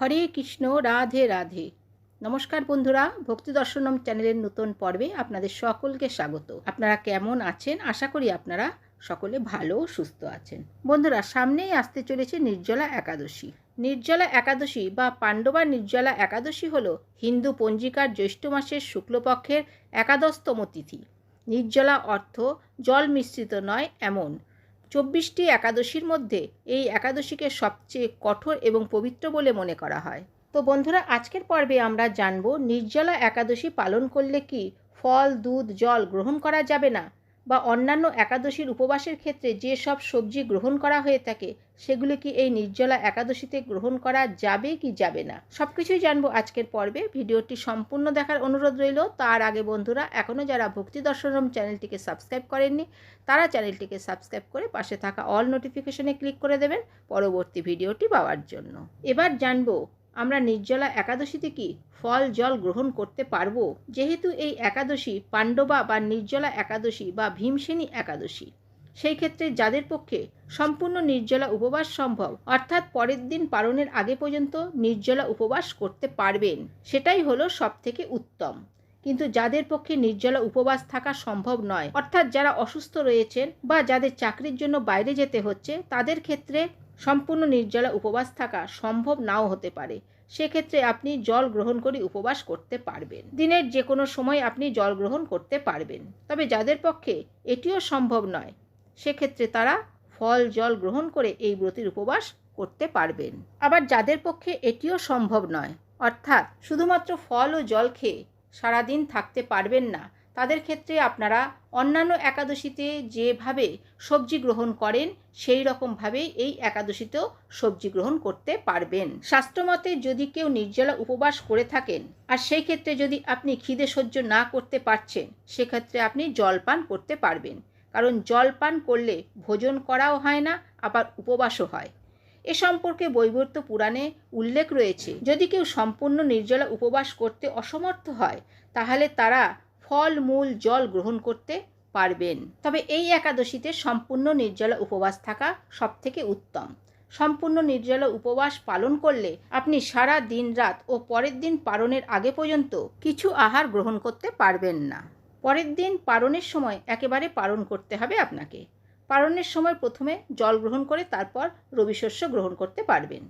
হরে কৃষ্ণ, রাধে রাধে। নমস্কার বন্ধুরা, ভক্তি দর্শনম চ্যানেলের নতুন পর্বে আপনাদের সকলকে স্বাগত। আপনারা কেমন আছেন? আশা করি আপনারা সকলে ভালো, সুস্থ আছেন। বন্ধুরা, সামনেই আসতে চলেছে নির্জলা একাদশী। নির্জলা একাদশী বা পাণ্ডবা নির্জলা একাদশী হল হিন্দু পঞ্জিকার জ্যৈষ্ঠ মাসের শুক্লপক্ষের একাদশতম তিথি। নির্জলা অর্থ জল মিশ্রিত নয়, এমন। চব্বিশটি একাদশীর মধ্যে এই একাদশীকে সবচেয়ে কঠোর এবং পবিত্র বলে মনে করা হয়। তো বন্ধুরা, আজকের পর্বে আমরা জানব, নির্জলা একাদশী পালন করলে কি ফল, দুধ, জল গ্রহণ করা যাবে না? বা অন্যান্য একাদশীর উপবাসের ক্ষেত্রে যে সব সবজি গ্রহণ করা হয়ে থাকে, সেগুলো কি এই নির্জলা একাদশীতে গ্রহণ করা যাবে কি যাবে না? সব কিছুই জানব আজকের পর্বে। ভিডিওটি সম্পূর্ণ দেখার অনুরোধ রইল। তার আগে বন্ধুরা এখনও যারা ভক্তি দর্শনম চ্যানেলটিকে সাবস্ক্রাইব করেননি, তারা চ্যানেলটিকে সাবস্ক্রাইব করে পাশে থাকা অল নোটিফিকেশনে ক্লিক করে দেবেন পরবর্তী ভিডিওটি পাওয়ার জন্য। এবার জানব আমরা নির্জলা একাদশীতে কি ফল, জল গ্রহণ করতে পারব? যেহেতু এই একাদশী পাণ্ডবা বা নির্জলা একাদশী বা ভীমসেনী একাদশী, সেই ক্ষেত্রে যাদের পক্ষে সম্পূর্ণ নির্জলা উপবাস সম্ভব, অর্থাৎ পরের দিন পালনের আগে পর্যন্ত নির্জলা উপবাস করতে পারবেন, সেটাই হলো সব থেকে উত্তম। কিন্তু যাদের পক্ষে নির্জলা উপবাস থাকা সম্ভব নয়, অর্থাৎ যারা অসুস্থ রয়েছেন বা যাদের চাকরির জন্য বাইরে যেতে হচ্ছে, তাদের ক্ষেত্রে সম্পূর্ণ নির্জলা উপবাস থাকা সম্ভব নাও হতে পারে। সেক্ষেত্রে আপনি জল গ্রহণ করে উপবাস করতে পারবেন। দিনের যে কোনো সময় আপনি জল গ্রহণ করতে পারবেন। তবে যাদের পক্ষে এটিও সম্ভব নয়, সেক্ষেত্রে তারা ফল, জল গ্রহণ করে এই ব্রতের উপবাস করতে পারবেন। আবার যাদের পক্ষে এটিও সম্ভব নয়, অর্থাৎ শুধুমাত্র ফল ও জল খেয়ে সারাদিন থাকতে পারবেন না তাদের ক্ষেত্রে আপনারা অন্যান্য একাদশীতে যেভাবে সবজি গ্রহণ করেন, সেই রকমভাবেই এই একাদশীতেও সবজি গ্রহণ করতে পারবেন। শাস্ত্রমতে যদি কেউ নির্জলা উপবাস করে থাকেন, আর সেই ক্ষেত্রে যদি আপনি খিদে সহ্য না করতে পারছেন, সেক্ষেত্রে আপনি জল পান করতে পারবেন। কারণ জল পান করলে ভোজন করাও হয় না, আবার উপবাসও হয়। এ সম্পর্কে বৈবর্ত পুরাণে উল্লেখ রয়েছে, যদি কেউ সম্পূর্ণ নির্জলা উপবাস করতে অসমর্থ হয়, তাহলে তারা ফল মূল জল গ্রহণ করতে পারবেন। তবে এই একাদশীতে সম্পূর্ণ নির্জলা উপবাস থাকা সবথেকে উত্তম। সম্পূর্ণ নির্জলা উপবাস পালন করলে আপনি সারা দিন রাত ও পরের দিন পালনের আগে পর্যন্ত কিছু আহার গ্রহণ করতে পারবেন না। পরের দিন পালনের সময় একেবারে পালন করতে হবে আপনাকে। পালনের সময় প্রথমে জল গ্রহণ করে তারপর রবিশস্য গ্রহণ করতে পারবেন।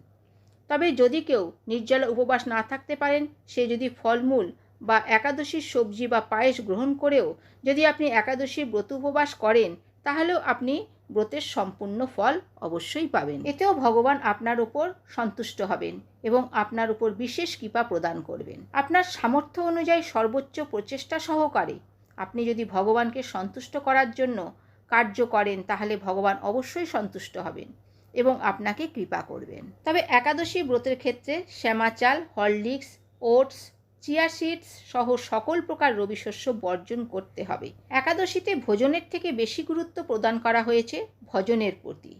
তবে যদি কেউ নির্জলা উপবাস না থাকতে পারেন, সে যদি ফলমূল বা একাদশীর সবজি বা পায়েস গ্রহণ করেও যদি আপনি একাদশীর ব্রত উপবাস করেন, তাহলেও আপনি ব্রতের সম্পূর্ণ ফল অবশ্যই পাবেন। এতেও ভগবান আপনার উপর সন্তুষ্ট হবেন এবং আপনার উপর বিশেষ কৃপা প্রদান করবেন। আপনার সামর্থ্য অনুযায়ী সর্বোচ্চ প্রচেষ্টা সহকারে আপনি যদি ভগবানকে সন্তুষ্ট করার জন্য কার্য করেন, তাহলে ভগবান অবশ্যই সন্তুষ্ট হবেন এবং আপনাকে কৃপা করবেন। তবে একাদশী ব্রতের ক্ষেত্রে শ্যামা চাল হরলিক্স, ওটস চিয়া সিডস সহ সকল প্রকার রবিশস্য বর্জন করতে হবে। একাদশীতে ভোজনের থেকে বেশি গুরুত্ব প্রদান করা হয়েছে ভজনের প্রতি।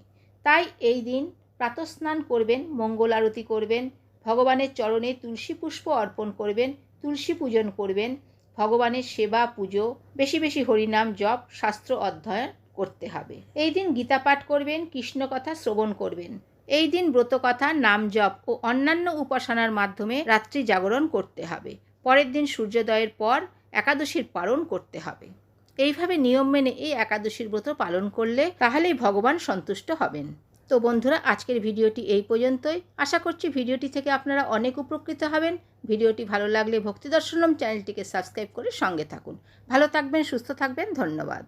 তাই এই দিন প্রাতস্নান করবেন, মঙ্গল আরতি করবেন, ভগবানের চরণে তুলসী পুষ্প অর্পণ করবেন, তুলসী পূজন করবেন, ভগবানের সেবা, পুজো, বেশি বেশি হরিনাম জপ, শাস্ত্র অধ্যয়ন করতে হবে। এই দিন গীতা পাঠ করবেন কৃষ্ণ কথা শ্রবণ করবেন। এই দিন ব্রতকথা নাম জপ ও অন্যান্য উপাসনার মাধ্যমে রাত্রি জাগরণ করতে হবে। পরের দিন সূর্যোদয়ের পর একাদশীর পালন করতে হবে। এইভাবে নিয়ম মেনে এই একাদশীর ব্রত পালন করলে তাহলেই ভগবান সন্তুষ্ট হবেন। তো বন্ধুরা, আজকের ভিডিওটি এই পর্যন্তই। আশা করছি ভিডিওটি থেকে আপনারা অনেক উপকৃত হবেন। ভিডিওটি ভালো লাগলে ভক্তি দর্শনম চ্যানেলটিকে সাবস্ক্রাইব করে সঙ্গে থাকুন। ভালো থাকবেন, সুস্থ থাকবেন, ধন্যবাদ।